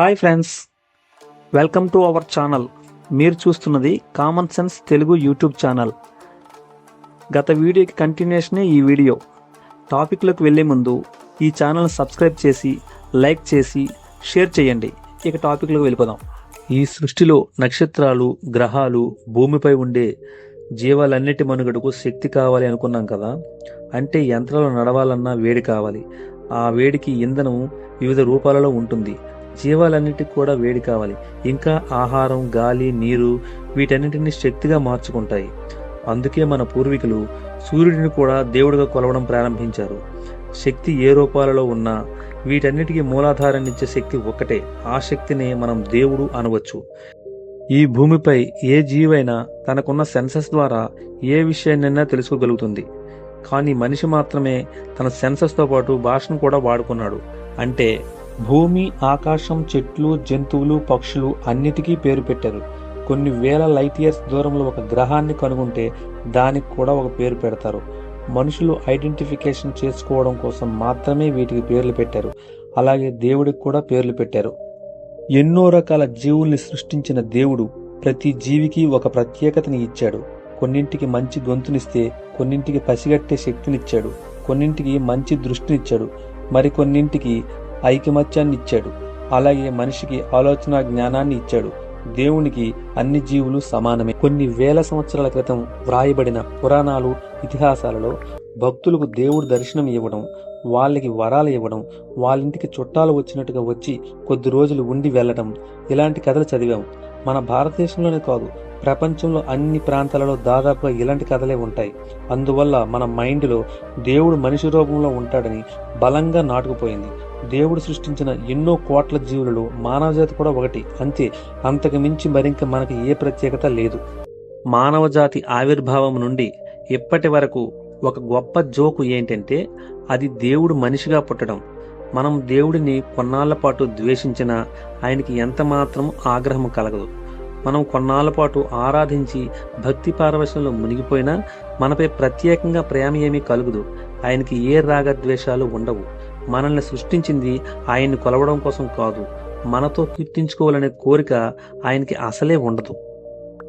Hi friends welcome to our channel. మీరు చూస్తున్నది common sense Telugu YouTube channel. గత వీడియోకి కంటిన్యూషనే ఈ వీడియో. టాపిక్లోకి వెళ్ళే ముందు ఈ ఛానల్ సబ్స్క్రైబ్ చేసి లైక్ చేసి షేర్ చేయండి. ఇక టాపిక్లోకి వెళ్ళిపోదాం. ఈ సృష్టిలో నక్షత్రాలు గ్రహాలు భూమిపై ఉండే జీవాలన్నిటి మనుగడకు శక్తి కావాలి అనుకున్నాం కదా? అంటే యంత్రాలు నడవాలన్నా వేడి కావాలి. ఆ వేడికి ఇంధనం వివిధ రూపాలలో ఉంటుంది. జీవాలన్నిటికి కూడా వేడి కావాలి. ఇంకా ఆహారం గాలి నీరు వీటన్నిటిని శక్తిగా మార్చుకుంటాయి. అందుకే మన పూర్వీకులు సూర్యుడిని కూడా దేవుడిగా కొలవడం ప్రారంభించారు. శక్తి ఏ రూపాలలో ఉన్నా వీటన్నిటికీ మూలాధారాన్నిచ్చే శక్తి ఒక్కటే. ఆ శక్తినే మనం దేవుడు అనవచ్చు. ఈ భూమిపై ఏ జీవైనా తనకున్న సెన్సస్ ద్వారా ఏ విషయాన్నైనా తెలుసుకోగలుగుతుంది. కానీ మనిషి మాత్రమే తన సెన్సస్తో పాటు భాషను కూడా వాడుకున్నాడు. అంటే భూమి ఆకాశం చెట్లు జంతువులు పక్షులు అన్నిటికీ పేరు పెట్టారు కొన్ని వేల లైట్ ఇయర్స్ దూరంలో ఒక గ్రహాన్ని కనుగొంటే దానికి కూడా ఒక పేరు పెడతారు. మనుషులు ఐడెంటిఫికేషన్ చేసుకోవడం కోసం మాత్రమే వీటికి పేర్లు పెట్టారు. అలాగే దేవుడికి కూడా పేర్లు పెట్టారు. ఎన్నో రకాల జీవుల్ని సృష్టించిన దేవుడు ప్రతి జీవికి ఒక ప్రత్యేకతని ఇచ్చాడు. కొన్నింటికి మంచి గొంతునిస్తే కొన్నింటికి పసిగట్టే శక్తినిచ్చాడు. కొన్నింటికి మంచి దృష్టినిచ్చాడు. మరికొన్నింటికి ఐకమత్యాన్ని ఇచ్చాడు అలాగే మనిషికి ఆలోచన జ్ఞానాన్ని ఇచ్చాడు దేవునికి అన్ని జీవులు సమానమే. కొన్ని వేల సంవత్సరాల క్రితం వ్రాయబడిన పురాణాలు ఇతిహాసాలలో భక్తులకు దేవుడు దర్శనం ఇవ్వడం వాళ్ళకి వరాలు ఇవ్వడం వాళ్ళింటికి చుట్టాలు వచ్చినట్టుగా వచ్చి కొద్ది రోజులు ఉండి వెళ్ళడం ఇలాంటి కథలు చదివాం. మన భారతదేశంలోనే కాదు ప్రపంచంలో అన్ని ప్రాంతాలలో దాదాపుగా ఇలాంటి కథలే ఉంటాయి. అందువల్ల మన మైండ్లో దేవుడు మనిషి రూపంలో ఉంటాడని బలంగా నాటుకుపోయింది. దేవుడు సృష్టించిన ఎన్నో కోట్ల జీవులలో మానవజాతి కూడా ఒకటి. అంతే అంతకు మించి మరింక మనకి ఏ ప్రత్యేకత లేదు. మానవజాతి ఆవిర్భావం నుండి ఇప్పటి వరకు ఒక గొప్ప జోకు ఏంటంటే అది దేవుడు మనిషిగా పుట్టడం. మనం దేవుడిని కొన్నాళ్ళ పాటు ద్వేషించినా ఆయనకి ఎంత మాత్రం ఆగ్రహం కలగదు. మనం కొన్నాళ్ళ పాటు ఆరాధించి భక్తి పారవశంలో మునిగిపోయినా మనపై ప్రత్యేకంగా ప్రేమ ఏమీ కలుగుదు. ఆయనకి ఏ రాగద్వేషాలు ఉండవు. మనల్ని సృష్టించింది ఆయన్ని కొలవడం కోసం కాదు మనతో కీర్తించుకోవాలనే కోరిక ఆయనకి అసలే ఉండదు.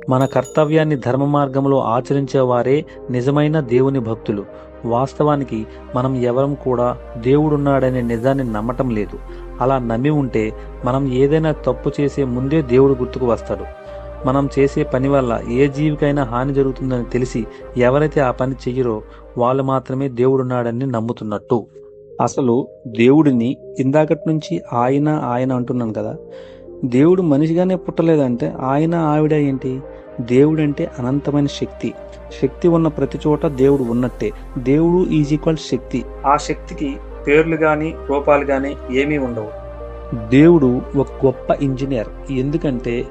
మన కర్తవ్యాన్ని ధర్మ మార్గంలో ఆచరించేవారే నిజమైన దేవుని భక్తులు. వాస్తవానికి మనం ఎవరం కూడా దేవుడున్నాడనే నిజాన్ని నమ్మటం లేదు. అలా నమ్మి ఉంటే మనం ఏదైనా తప్పు చేసే ముందే దేవుడు గుర్తుకు వస్తాడు. మనం చేసే పని వల్ల ఏ జీవికైనా హాని జరుగుతుందని తెలిసి ఎవరైతే ఆ పని చెయ్యరో వాళ్ళు మాత్రమే దేవుడున్నాడని నమ్ముతున్నట్టు. అసలు దేవుడిని ఇందాకటి నుంచి ఆయన ఆయన అంటున్నాను కదా. దేవుడు మనిషిగానే పుట్టలేదంటే ఆయన ఆవిడ ఏంటి? దేవుడు అంటే అనంతమైన శక్తి. శక్తి ఉన్న ప్రతి చోట దేవుడు ఉన్నట్టే. దేవుడు ఈజ్ ఈక్వల్ శక్తి. ఆ శక్తికి పేర్లు కానీ రూపాలు కానీ ఏమీ ఉండవు. దేవుడు ఒక గొప్ప ఇంజనీర్. ఎందుకంటే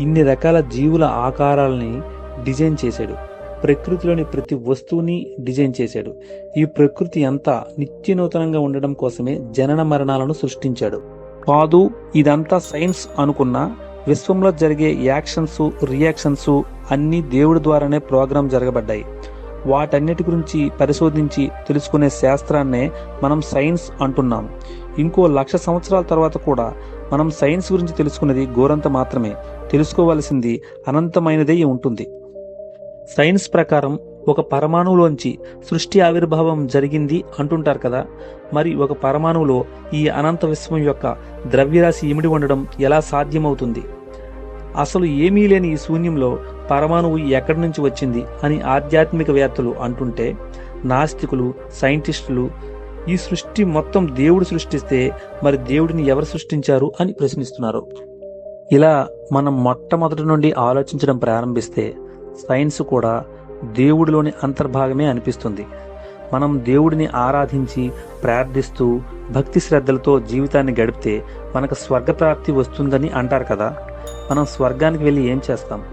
ఇన్ని రకాల జీవుల ఆకారాలని డిజైన్ చేశాడు. ప్రకృతిలోని ప్రతి వస్తువుని డిజైన్ చేశాడు. ఈ ప్రకృతి అంతా నిత్య నూతనంగా ఉండడం కోసమే జనన మరణాలను సృష్టించాడు. కాదు ఇదంతా సైన్స్ అనుకున్నా విశ్వంలో జరిగే యాక్షన్స్ రియాక్షన్స్ అన్నీ దేవుడి ద్వారానే ప్రోగ్రాం జరగబడ్డాయి. వాటన్నిటి గురించి పరిశోధించి తెలుసుకునే శాస్త్రాన్నే మనం సైన్స్ అంటున్నాం. ఇంకో లక్ష సంవత్సరాల తర్వాత కూడా మనం సైన్స్ గురించి తెలుసుకున్నది ఘోరంత మాత్రమే. తెలుసుకోవలసింది అనంతమైనదే ఉంటుంది. సైన్స్ ప్రకారం ఒక పరమాణువులోంచి సృష్టి ఆవిర్భావం జరిగింది అంటుంటారు కదా. మరి ఒక పరమాణువులో ఈ అనంత విశ్వం యొక్క ద్రవ్యరాశి ఇమిడి ఉండడం ఎలా సాధ్యమవుతుంది? అసలు ఏమీ లేని ఈ శూన్యంలో పరమాణువు ఎక్కడి నుంచి వచ్చింది అని ఆధ్యాత్మికవేత్తలు అంటుంటే నాస్తికులు సైంటిస్టులు ఈ సృష్టి మొత్తం దేవుడు సృష్టిస్తే మరి దేవుడిని ఎవరు సృష్టించారు అని ప్రశ్నిస్తున్నారు. ఇలా మనం మొట్టమొదటి నుండి ఆలోచించడం ప్రారంభిస్తే సైన్స్ కూడా దేవుడిలోని అంతర్భాగమే అనిపిస్తుంది. మనం దేవుడిని ఆరాధించి ప్రార్థిస్తూ భక్తి శ్రద్ధలతో జీవితాన్ని గడిపితే మనకు స్వర్గప్రాప్తి వస్తుందని అంటారు కదా? మనం స్వర్గానికి వెళ్ళి ఏం చేస్తాం?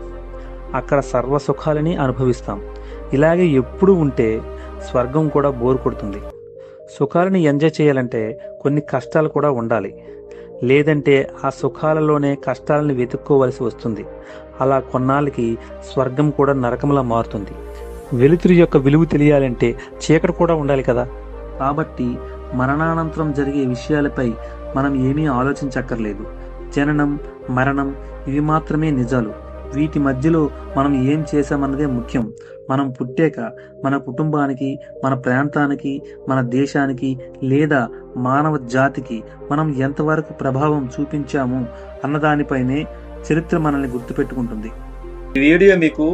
అక్కడ సర్వ సుఖాలని అనుభవిస్తాం. ఇలాగే ఎప్పుడు ఉంటే స్వర్గం కూడా బోరు కొడుతుంది. సుఖాలని ఎంజాయ్ చేయాలంటే కొన్ని కష్టాలు కూడా ఉండాలి. లేదంటే ఆ సుఖాలలోనే కష్టాలను వెతుక్కోవలసి వస్తుంది. అలా కొన్నాళ్ళకి స్వర్గం కూడా నరకంలా మారుతుంది. వెలుతురు యొక్క విలువ తెలియాలంటే చీకటి కూడా ఉండాలి కదా. కాబట్టి మరణానంతరం జరిగే విషయాలపై మనం ఏమీ ఆలోచించక్కర్లేదు. జననం మరణం ఇవి మాత్రమే నిజాలు. వీటి మధ్యలో మనం ఏం చేశామన్నదే ముఖ్యం. మనం పుట్టాక మన కుటుంబానికి మన ప్రాంతానికి మన దేశానికి లేదా మానవ జాతికి మనం ఎంతవరకు ప్రభావం చూపించాము అన్నదానిపైనే చరిత్ర మనల్ని గుర్తుపెట్టుకుంటుంది. ఈ వీడియో మీకు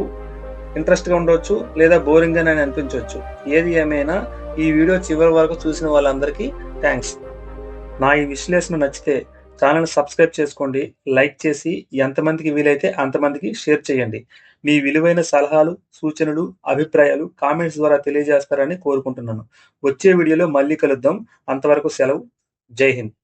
ఇంట్రెస్ట్గా ఉండవచ్చు లేదా బోరింగ్ అని అనిపించవచ్చు ఏది ఏమైనా ఈ వీడియో చివరి వరకు చూసిన వాళ్ళందరికీ థ్యాంక్స్. నా ఈ విశ్లేషణ నచ్చితే ఛానల్ సబ్స్క్రైబ్ చేసుకోండి లైక్ చేసి ఎంతమందికి వీలైతే అంతమందికి షేర్ చేయండి. మీ విలువైన సలహాలు సూచనలు అభిప్రాయాలు కామెంట్స్ ద్వారా తెలియజేస్తారని కోరుకుంటున్నాను. వచ్చే వీడియోలో మళ్ళీ కలుద్దాం. అంతవరకు సెలవు. జై హింద్.